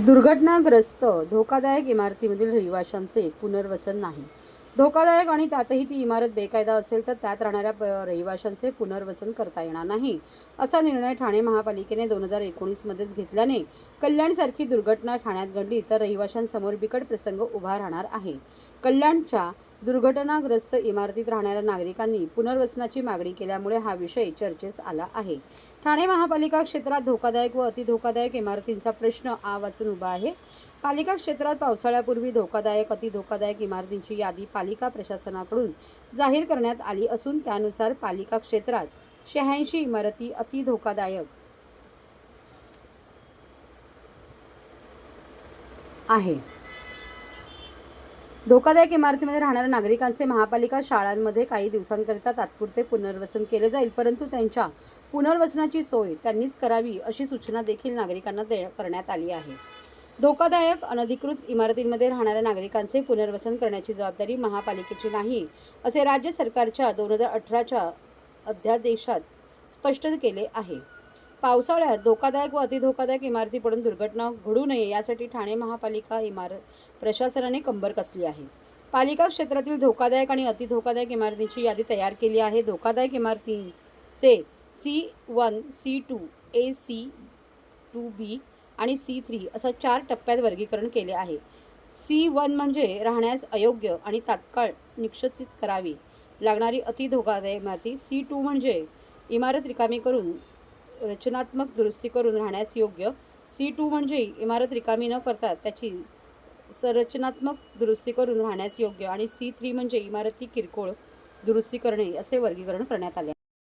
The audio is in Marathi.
दुर्घटनाग्रस्त धोकादायक इमारतीमधील रहिवाशांचे पुनर्वसन नाही. धोकादायक आणि त्यातही ती इमारत बेकायदा असेल तर त्यात राहणाऱ्या प- रहिवाशांचे पुनर्वसन करता येणार नाही. असा निर्णय ठाणे महापालिकेने दोन हजार एकोणीसमध्येच घेतल्याने कल्याणसारखी दुर्घटना ठाण्यात घडली तर रहिवाशांसमोर बिकट प्रसंग उभा राहणार आहे. कल्याणच्या दुर्घटनाग्रस्त इमारतीत राहणाऱ्या नागरिकांनी पुनर्वसनाची मागणी केल्यामुळे हा विषय चर्चेस आला आहे. ठाणे महापालिका क्षेत्रात धोकादायक व अतिधोकादायक इमारतींचा प्रश्न आ वाचून उभा आहे. पालिका क्षेत्रात पावसाळ्यापूर्वी धोकादायक अतिधोकादायक इमारतींची यादी पालिका प्रशासनाकडून जाहीर करण्यात आली असून त्यानुसार पालिका क्षेत्रात शहाऐंशी इमारती अतिधोकादायक आहे. धोकादायक इमारतीमध्ये राहणाऱ्या नागरिकांचे महापालिका शाळांमध्ये काही दिवसांकरिता तात्पुरते पुनर्वसन केले जाईल परंतु त्यांच्या पुनर्वसनाची सोय त्यांनीच करावी अशी सूचना देखील नागरिकांना दे करण्यात आली आहे. धोकादायक अनधिकृत इमारतींमध्ये राहणाऱ्या नागरिकांचे पुनर्वसन करण्याची जबाबदारी महापालिकेची नाही असे राज्य सरकारच्या दोन हजार अठराच्या अध्यादेशात स्पष्ट केले आहे. पावसाळ्यात धोकादायक व अतिधोकादायक इमारती पडून दुर्घटना घडू नये यासाठी ठाणे महापालिका इमारत प्रशासनाने कंबर कसली आहे. पालिका क्षेत्रातील धोकादायक आणि अतिधोकादायक इमारतींची यादी तयार केली आहे. धोकादायक इमारतींचे C one C two A C two B आणि सी थ्री असं चार टप्प्यात वर्गीकरण केले आहे. सी वन म्हणजे राहण्यास अयोग्य आणि तात्काळ निक्षित करावी लागणारी अति धोकादायक इमारती. सी टू म्हणजे इमारत रिकामी करून रचनात्मक दुरुस्ती करून राहण्यास योग्य. सी टू म्हणजे इमारत रिकामी न करता त्याची संरचनात्मक दुरुस्ती करून राहण्यास योग्य आणि सी थ्री म्हणजे इमारती किरकोळ दुरुस्ती करणे असे वर्गीकरण करण्यात आले